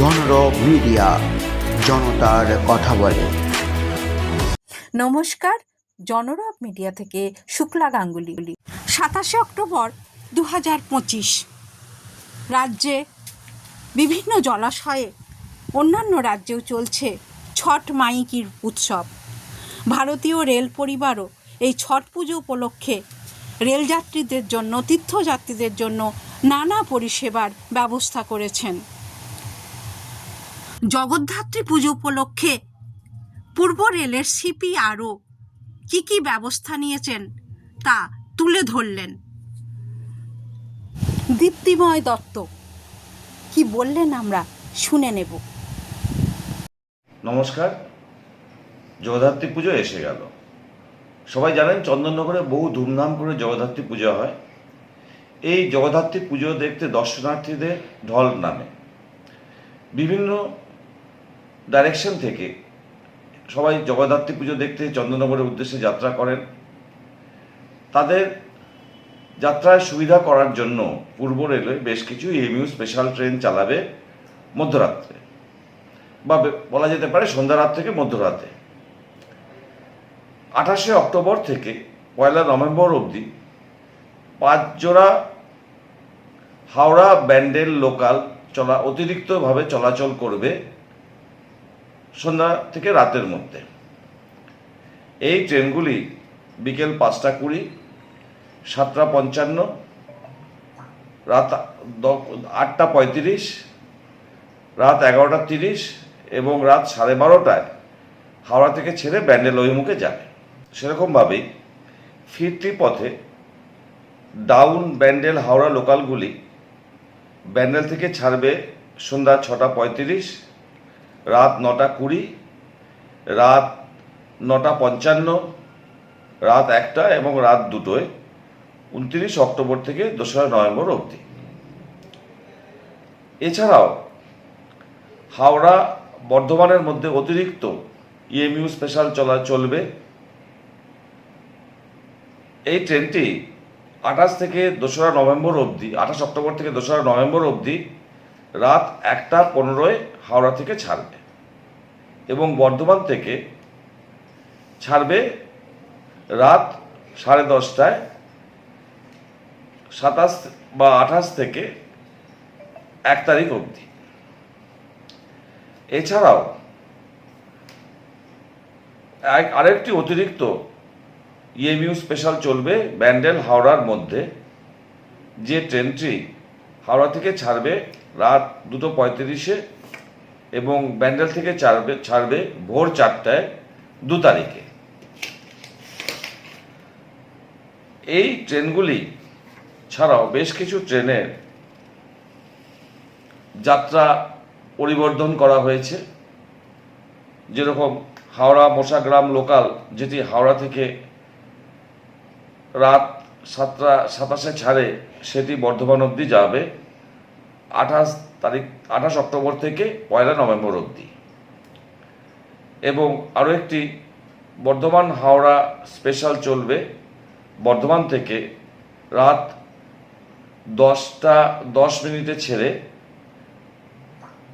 জনরব media, জনতার কথা বলে। নমস্কার জনরব মিডিয়া থেকে শুক্লা গাঙ্গুলি। সাতাশে অক্টোবর দু হাজার পঁচিশ। রাজ্যে বিভিন্ন জলাশয়ে অন্যান্য রাজ্যেও চলছে ছট মাইকির উৎসব। ভারতীয় রেল পরিবারও এই ছট পুজো উপলক্ষে রেলযাত্রীদের জন্য, তীর্থযাত্রীদের জন্য নানা পরিষেবার ব্যবস্থা করেছেন। জগদ্ধাত্রী পুজো উপলক্ষে পূর্ব রেলের সিপিআরও কি কি ব্যবস্থা নিয়েছেন তা তুলে ধরলেন। দীপ্তিময় দত্ত, কি বললেন আমরা শুনে নেব। নমস্কার, জগদ্ধাত্রী পুজো এসে গেল। সবাই জানেন চন্দননগরে বহু ধুমধাম করে জগদ্ধাত্রী পুজো হয়। এই জগদ্ধাত্রী পুজো দেখতে দর্শনার্থীদের ঢল নামে। বিভিন্ন ডাইরেকশন থেকে সবাই জগদ্ধাত্রী পুজো দেখতে চন্দননগরের উদ্দেশ্যে যাত্রা করেন। তাদের যাত্রায় সুবিধা করার জন্য পূর্ব রেলওয়ে বেশ কিছু এমইউ স্পেশাল ট্রেন চালাবে মধ্যরাত্রে বা বলা যেতে পারে সন্ধ্যা রাত থেকে মধ্যরাতে। আঠাশে অক্টোবর থেকে পয়লা নভেম্বর অবধি পাঁচ জোড়া হাওড়া ব্যান্ডেল লোকাল চলা অতিরিক্তভাবে চলাচল করবে সন্ধ্যা থেকে রাতের মধ্যে। এই ট্রেনগুলি বিকেল পাঁচটা কুড়ি, সাতটা পঞ্চান্ন, রাত আটটা পঁয়ত্রিশ, রাত এগারোটা তিরিশ এবং রাত সাড়ে বারোটায় হাওড়া থেকে ছেড়ে ব্যান্ডেল অভিমুখে যাবে সেরকমভাবেই ফিরতি পথে ডাউন ব্যান্ডেল হাওড়া লোকালগুলি ব্যান্ডেল থেকে ছাড়বে সন্ধ্যা ছটা পঁয়ত্রিশ রাত নটা কুড়ি, রাত নটা পঞ্চান্ন, রাত একটা এবং রাত দুটোয় উনত্রিশ অক্টোবর থেকে দোসরা নভেম্বর অবধি। এছাড়াও হাওড়া বর্ধমানের মধ্যে অতিরিক্ত ইএমইউ স্পেশাল চলা চলবে। এই ট্রেনটি আঠাশ থেকে দোসরা নভেম্বর অবধি, আঠাশ অক্টোবর থেকে দোসরা নভেম্বর অবধি রাত একটা পনেরোয় হাওড়া থেকে ছাড়বে এবং বর্ধমান থেকে ছাড়বে রাত সাড়ে দশটায় সাতাশ বা আঠাশ থেকে এক তারিখ অবধি। এছাড়াও আরেকটি অতিরিক্ত ইএমইউ স্পেশাল চলবে ব্যান্ডেল হাওড়ার মধ্যে যে ট্রেনটি হাওড়া থেকে ছাড়বে রাত দুটো পঁয়ত্রিশে এবং ব্যান্ডেল থেকে ছাড়বে ছাড়বে ভোর চারটায় দু তারিখে। এই ট্রেনগুলি ছাড়াও বেশ কিছু ট্রেনের যাত্রা পরিবর্ধন করা হয়েছে। যেরকম হাওড়া মশাগ্রাম লোকাল যেটি হাওড়া থেকে রাত সাতটা, সাতাশে ছাড়ে সেটি বর্ধমান অবধি যাবে। আঠাশ তারিখ, আঠাশ অক্টোবর থেকে পয়লা নভেম্বর অবধি। এবং আরও একটি বর্ধমান হাওড়া স্পেশাল চলবে বর্ধমান থেকে রাত দশটা, দশ মিনিটে ছেড়ে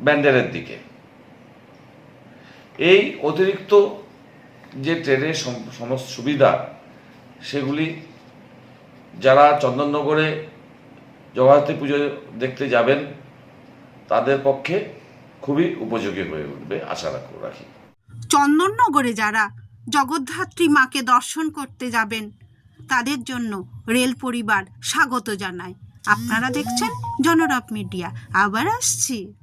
ব্যান্ডেলের দিকে। এই অতিরিক্ত যে ট্রেনের সমস্ত সুবিধা, সেগুলি যারা চন্দননগরে জগদ্ধাত্রী পুজো দেখতে যাবেন, তাদের পক্ষে খুবই উপযোগী হয়ে উঠবে আশা রাখ- চন্দননগরে যারা জগদ্ধাত্রী মাকে দর্শন করতে যাবেন, তাদের জন্য রেল পরিবার স্বাগত জানায়। আপনারা দেখছেন জনরব মিডিয়া। আবার আসছি।